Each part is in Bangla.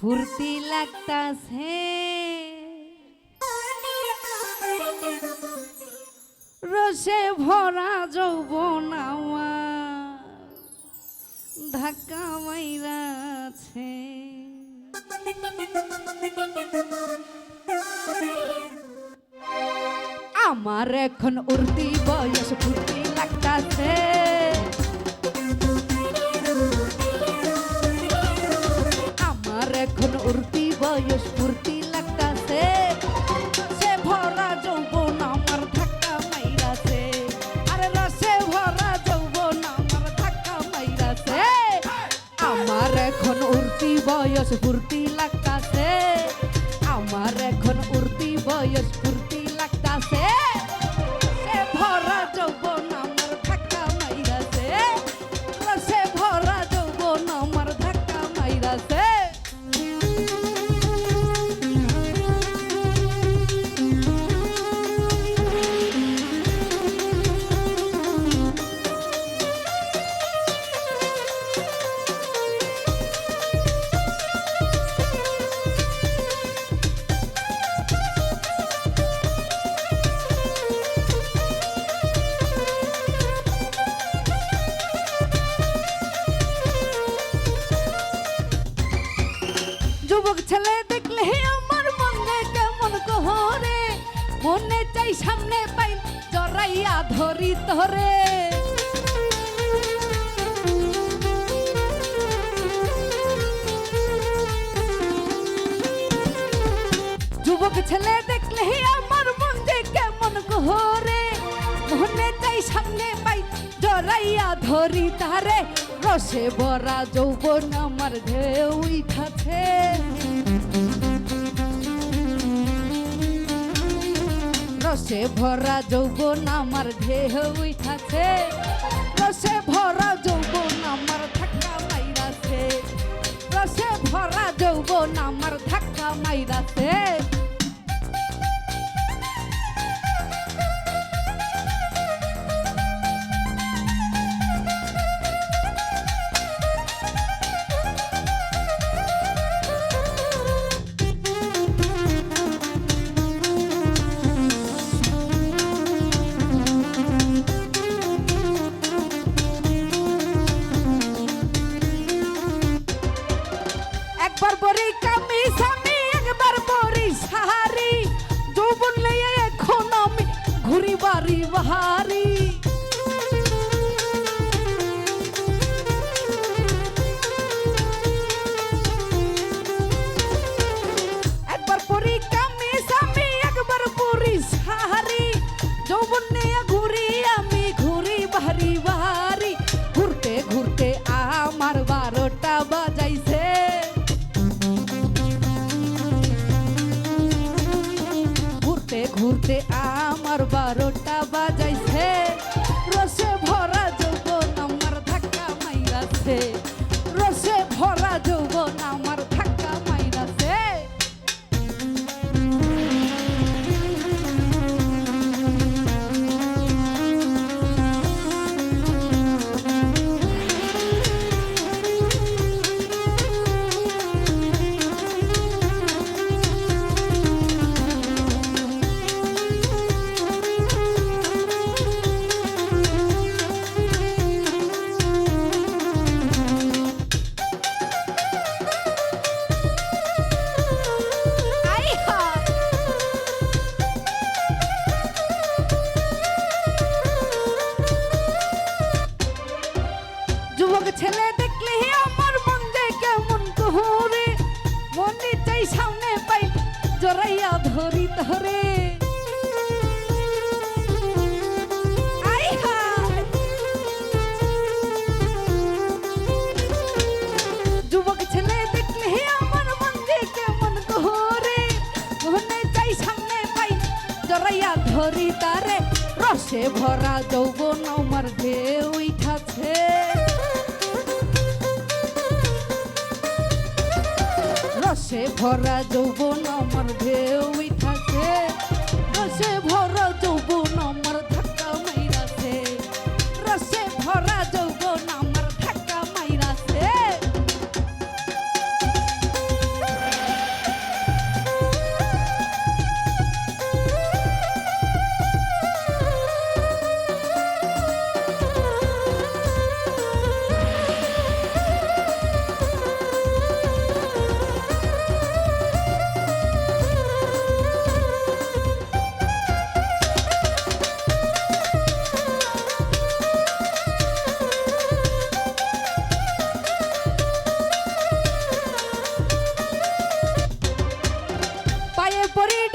ফুর্তি লাগতাছে। রসে ভরা যৌবন ধাক্কা মাইরাছে। আমার এখন উর্দি বয়স ফুর্তি লাগতাছে। এখন বয়স ফুর্তি লাগতাছে। সে ভরা যৌবন আমার ধাক্কা মাইরাছে। আরে রসে ভরা যৌবন আমার ধাক্কা মাইরাছে। আমার এখন উর্তি বয়স ফুর্তি যুবক ছেলে দেখলে আমার মনে কেমন কহরে? মনে চাই সামনে পাই জরাইয়া ধরি ধরে যুবক ছেলে দেখলে আমার মন কেমন কহরে? মনে চাই সামনে পাই জরাইয়া ধরি তারে। রসে ভরা যৌবন আমার ঢেউ উঠাছে রসে ভরা যৌবন আমার ঢেউ উঠাছে রসে ভরা যৌবন আমার ধাক্কা মাইরাছে। রসে ভরা যৌবন আমার ধাক্কা মাইরাছে। একবার ধরি। যুবক ছেলে দেখলে আমার মন যে কেমন কহরে মনে চাই সামনে পাই জড়াইয়া ধরি তারে। রসে ভরা যৌবন আমার ঢেউ উঠাছে রসে ভরা যৌবন আমার ঢেউ উঠাছে রসে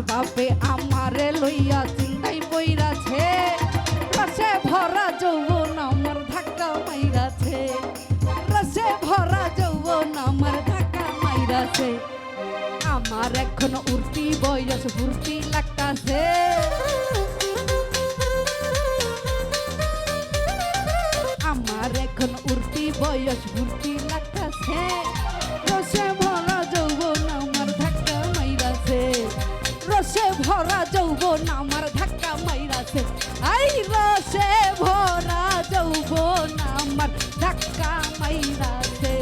বাপে আমারে লইয়া চিন্তাই পইরাছে। রসে ভরা যৌবন আমার ধাক্কা মাইরাছে। রসে ভরা যৌবন আমার ধাক্কা মাইরাছে। আমার এখন উর্তি বয়স ফুর্তি লাগতাছে। আমার এখন উর্তি বয়স ফুর্তি লাগতাছে। ভরা যৌবন আমার ধাক্কা মাইরাছে। আই রসে ভরা যৌবন আমার ধাক্কা মাইরাছে।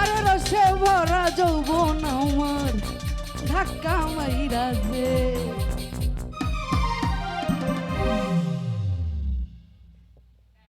আরে রসে ভরা যৌবন আমার ধাক্কা মাইরাছে।